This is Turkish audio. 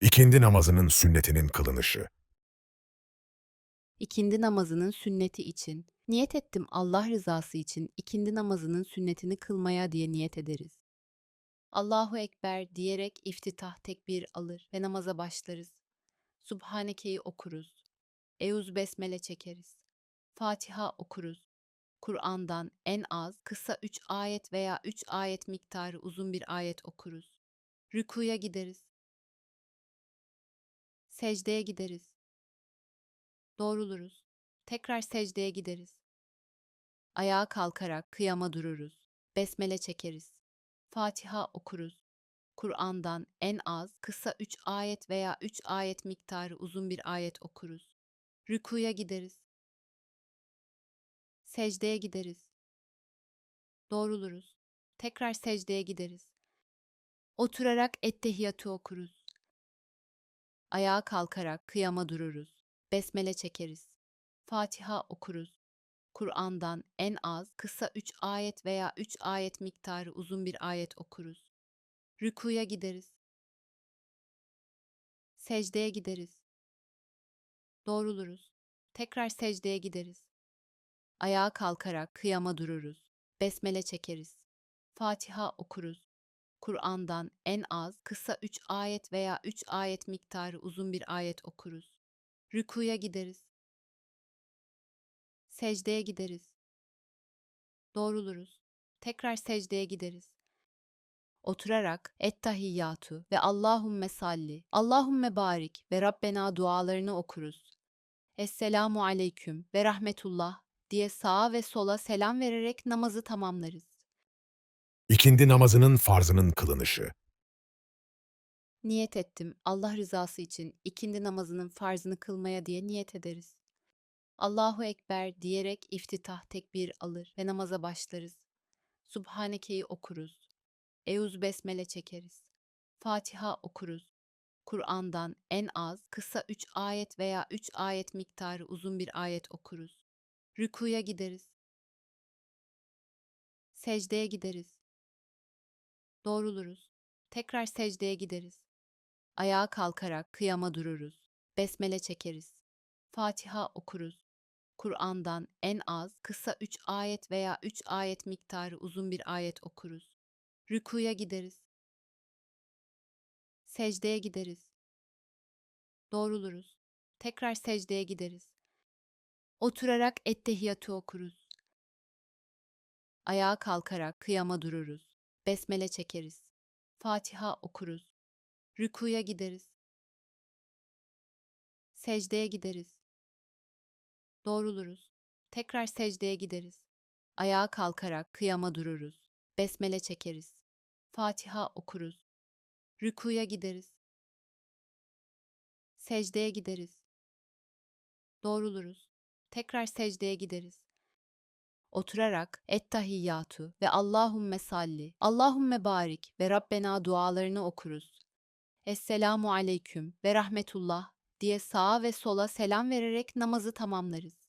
İkindi namazının sünnetinin kılınışı. İkindi namazının sünneti için. Niyet ettim Allah rızası için ikindi namazının sünnetini kılmaya diye niyet ederiz. Allahu Ekber diyerek iftitah tekbir alır ve namaza başlarız. Subhaneke'yi okuruz. Euz besmele çekeriz. Fatiha okuruz. Kur'an'dan en az kısa 3 ayet veya 3 ayet miktarı uzun bir ayet okuruz. Rükuya gideriz. Secdeye gideriz. Doğruluruz. Tekrar secdeye gideriz. Ayağa kalkarak kıyama dururuz. Besmele çekeriz. Fatiha okuruz. Kur'an'dan en az kısa 3 ayet veya 3 ayet miktarı uzun bir ayet okuruz. Rükuya gideriz. Secdeye gideriz. Doğruluruz. Tekrar secdeye gideriz. Oturarak ettehiyatı okuruz. Ayağa kalkarak kıyama dururuz. Besmele çekeriz. Fatiha okuruz. Kur'an'dan en az kısa 3 ayet veya 3 ayet miktarı uzun bir ayet okuruz. Rükuya gideriz. Secdeye gideriz. Doğruluruz. Tekrar secdeye gideriz. Ayağa kalkarak kıyama dururuz. Besmele çekeriz. Fatiha okuruz. Kur'an'dan en az kısa 3 ayet veya 3 ayet miktarı uzun bir ayet okuruz. Rükuya gideriz. Secdeye gideriz. Doğruluruz. Tekrar secdeye gideriz. Oturarak Ettahiyyatu ve Allahümme salli, Allahümme barik ve Rabbena dualarını okuruz. Esselamu aleyküm ve rahmetullah diye sağa ve sola selam vererek namazı tamamlarız. İkindi namazının farzının kılınışı. Niyet ettim Allah rızası için ikindi namazının farzını kılmaya diye niyet ederiz. Allahu Ekber diyerek iftitah tekbir alır ve namaza başlarız. Subhaneke'yi okuruz. Euz besmele çekeriz. Fatiha okuruz. Kur'an'dan en az kısa 3 ayet veya 3 ayet miktarı uzun bir ayet okuruz. Rükuya gideriz. Secdeye gideriz. Doğruluruz. Tekrar secdeye gideriz. Ayağa kalkarak kıyama dururuz. Besmele çekeriz. Fatiha okuruz. Kur'an'dan en az kısa 3 ayet veya 3 ayet miktarı uzun bir ayet okuruz. Rükuya gideriz. Secdeye gideriz. Doğruluruz. Tekrar secdeye gideriz. Oturarak ettehiyatı okuruz. Ayağa kalkarak kıyama dururuz. Besmele çekeriz. Fatiha okuruz. Rükuya gideriz. Secdeye gideriz. Doğruluruz. Tekrar secdeye gideriz. Ayağa kalkarak kıyama dururuz. Besmele çekeriz. Fatiha okuruz. Rükuya gideriz. Secdeye gideriz. Doğruluruz. Tekrar secdeye gideriz. Oturarak Ettahiyyatu ve Allahümme salli, Allahümme barik ve Rabbena dualarını okuruz. Esselamu aleyküm ve rahmetullah diye sağa ve sola selam vererek namazı tamamlarız.